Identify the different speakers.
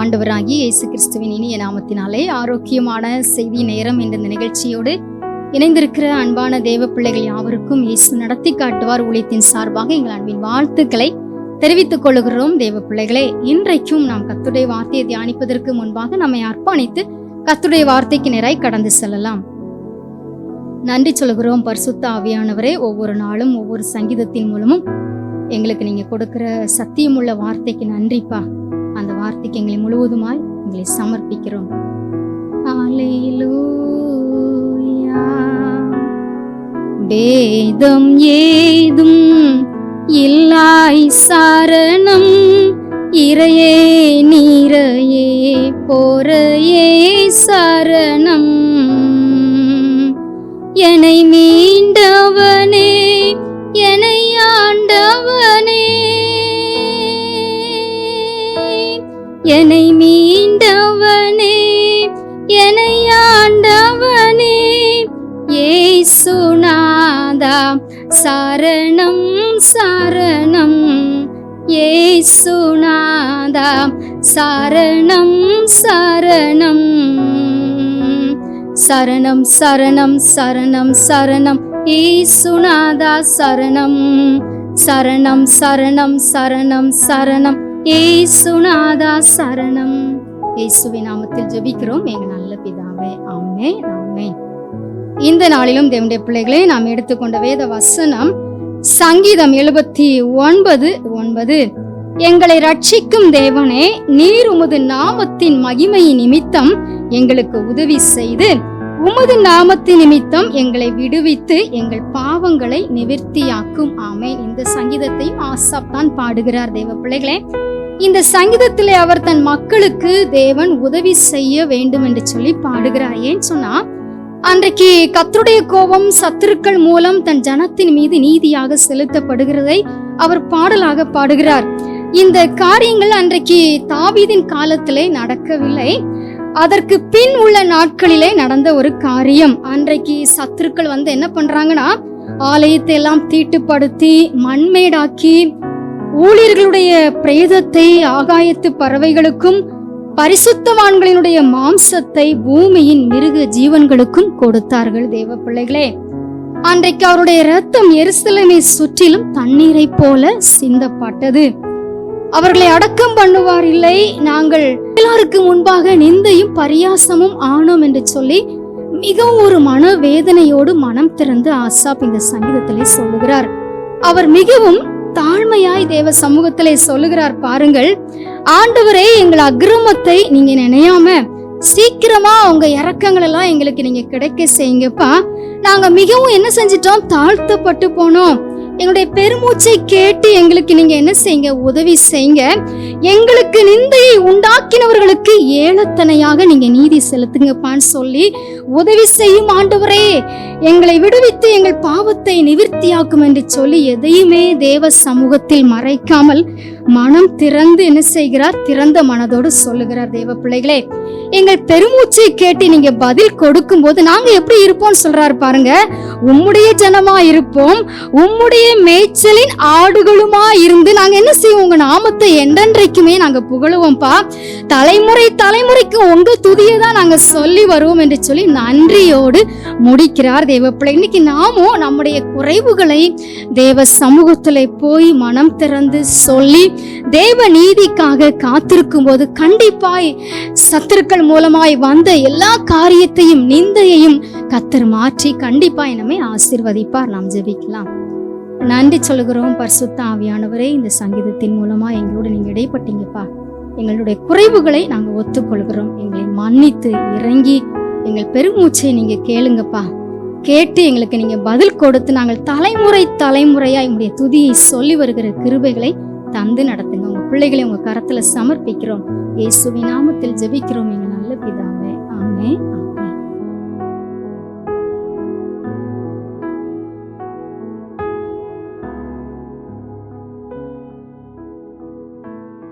Speaker 1: ஆண்டவராகி இயேசு கிறிஸ்துவின் இனிய நாமத்தினாலே ஆரோக்கியமான செய்தி நேரம் என்ற இந்த நிகழ்ச்சியோடு இணைந்திருக்கிற அன்பான தேவ பிள்ளைகள் யாவருக்கும் இயேசு நடத்தி காட்டுவார் ஊழியத்தின் சார்பாக எங்கள் அன்பின் வாழ்த்துக்களை தெரிவித்துக் கொள்கிறோம். தேவ பிள்ளைகளே இன்றைக்கும் நாம் கத்துடைய வார்த்தையை தியானிப்பதற்கு முன்பாக நம்மை அர்ப்பணித்து கத்துடைய வார்த்தைக்கு நிறை கடந்து செல்லலாம். நன்றி சொல்கிறோம் பரிசுத்த ஆவியானவரே. ஒவ்வொரு நாளும் ஒவ்வொரு சங்கீதத்தின் மூலமும் எங்களுக்கு நீங்க கொடுக்கிற சத்தியமுள்ள வார்த்தைக்கு நன்றிப்பா. வார்த்தைக்கு எங்களை முழுவதுமாய் எங்களை சமர்ப்பிக்கிறோம். வேதம் ஏதும் இல்லாய் சாரணம் இறையே நீரையே போரையே சரணம். என்னை மீண்டவனே என்னை மீண்டவனே என்னை ஆண்டவனே. ஏசுநாதா சரணம் சரணம். ஏசுநாதா சரணம் சரணம். சரணம் சரணம் சரணம் சரணம். ஏசுநாதா சரணம். சரணம் சரணம் சரணம் சரணம். ஏசுநாதா சரணம். இயேசுவை நாமத்தில் ஜெபிக்கிறோம். எங்க நல்ல பிதாவே ஆமே ஆமே இந்த நாளிலும் தேவனுடைய பிள்ளைகளே நாம் எடுத்துக்கொண்ட வேத வசனம் சங்கீதம் எழுபத்தி ஒன்பது ஒன்பது. எங்களை ரட்சிக்கும் தேவனே நீர் உமது நாமத்தின் மகிமை நிமித்தம் எங்களுக்கு உதவி செய்து உமது நாமத்தின் நிமித்தம் எங்களை விடுவித்து எங்கள் பாவங்களை நிவர்த்தியாக்கும். ஆமே இந்த சங்கீதத்தையும் ஆசாப் தான் பாடுகிறார். தேவ பிள்ளைகளே இந்த சங்கீதத்திலே அவர் தன் மக்களுக்கு தேவன் உதவி செய்ய வேண்டும் என்று சொல்லி பாடுகிறார். ஏன் சொன்னா அன்றைக்கு கத்தருடைய கோபம் சத்துருக்கள் மூலம் தன் ஜனத்தின் மீது நீதியாக செலுத்தப்படுகிறதை அவர் பாடலாக பாடுகிறார். இந்த காரியங்கள் அன்றைக்கு தாவீதின் காலத்திலே நடக்கவில்லை. அதற்கு பின் உள்ள நாட்களிலே நடந்த ஒரு காரியம். அன்றைக்கு சத்துருக்கள் வந்து என்ன பண்றாங்கன்னா ஆலயத்தை எல்லாம் தீட்டுப்படுத்தி மண்மேடாக்கி ஊழியர்களுடைய பிரேதத்தை ஆகாயத்து பறவைகளுக்கும் பரிசுத்தவான்களினுடைய மாம்சத்தை பூமியின் மிருக ஜீவன்களுக்கும் கொடுத்தார்கள் தேவ பிள்ளைகளே அன்றைக்கு அவருடைய ரத்தம் எருசலேமை சுற்றிலும் தண்ணீரை போல சிந்தப்பட்டது. அவர்களை அடக்கம் பண்ணுவார் இல்லை நாங்கள் எல்லாருக்கு முன்பாக நிந்தையும் பரியாசமும் ஆனோம் என்று சொல்லி மிகவும் ஒரு மன வேதனையோடு மனம் திறந்து ஆசாப் இந்த சங்கீதத்திலே சொல்லுகிறார். அவர் மிகவும் தாழ்மையாய் தேவ சமூகத்திலே சொல்லுகிறார் பாருங்கள். ஆண்டவரே எங்கள் அக்ரமத்தை நீங்க நினையாம சீக்கிரமா உங்க இறக்கங்கள் எல்லாம் எங்களுக்கு நீங்க கிடைக்க செய்யுங்கப்பா. நாங்க மிகவும் என்ன செஞ்சிட்டோம்? தாழ்த்தப்பட்டு போனோம். எங்களுடைய பெருமூச்சை கேட்டு எங்களுக்கு நீங்க என்ன செய்யுங்க? உதவி செய்யுங்க. எங்களுக்கு நிந்தையை உண்டாக்கினவர்களுக்கு ஏலத்தனையாக நீங்க நீதி செலுத்துங்கப்பான்னு சொல்லி உதவி செய்யும் ஆண்டவரே. எங்களை விடுவித்து எங்கள் பாவத்தை நிவிர்த்தியாக்கும் என்று சொல்லி எதையுமே தேவ சமூகத்தில் மறைக்காமல் மனம் திறந்து என்ன செய்கிறார்? திறந்த மனதோடு சொல்லுகிறார் தேவ பிள்ளைகளே. எங்கள் பெருமூச்சை கேட்டு நீங்க பதில் கொடுக்கும் போது நாங்க எப்படி இருப்போம்னு சொல்றாரு பாருங்க. உம்முடைய ஜனமா இருப்போம் உம்முடைய மேய்ச்சலின் ஆடுகளுமா இருந்து நாங்க என்ன செய்வோம்? உங்க நாமத்தை என்றென்றைக்குமே நாங்க புகழுவோம்ப்பா. தலைமுறை தலைமுறைக்கு உங்க துதியை தான் நாங்க சொல்லி வருவோம் என்று சொல்லி நன்றியோடு முடிக்கிறார் தேவப்பிள்ளை. இன்னைக்கு நாமும் நம்முடைய குறைவுகளை தேவ சமூகத்துல போய் மனம் திறந்து சொல்லி தேவ நீதிக்காக காத்திருக்கும் போது கண்டிப்பாய் சத்துருக்கள் மூலமாய் வந்த எல்லா காரியத்தையும் நிந்தையையும் கத்தர் மாற்றி கண்டிப்பா என்னமே ஆசிர்வதிப்பார். நாம் ஜெபிக்கலாம். நன்றி சொல்லுகிறோம் பரிசுத்த ஆவியானவரே. இந்த சங்கீதத்தின் மூலமா எங்களோட நீங்க இடைப்பட்டீங்கப்பா. எங்களுடைய குறைவுகளை நாங்க ஒத்துக்கொள்கிறோம். எங்களை மன்னித்து இறங்கி எங்கள் பெருமூச்சை நீங்க கேளுங்கப்பா. கேட்டு எங்களுக்கு நீங்க பதில் கொடுத்து நாங்கள் தலைமுறை தலைமுறையா எங்களுடைய துதியை சொல்லி வருகிற கிருபைகளை தந்து நடத்துங்க. உங்க பிள்ளைகளை உங்க கரத்துல சமர்ப்பிக்கிறோம். இயேசுவின் நாமத்தில் ஜெபிக்கிறோம். எங்கள்